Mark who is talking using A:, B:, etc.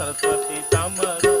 A: Saraswati સમરો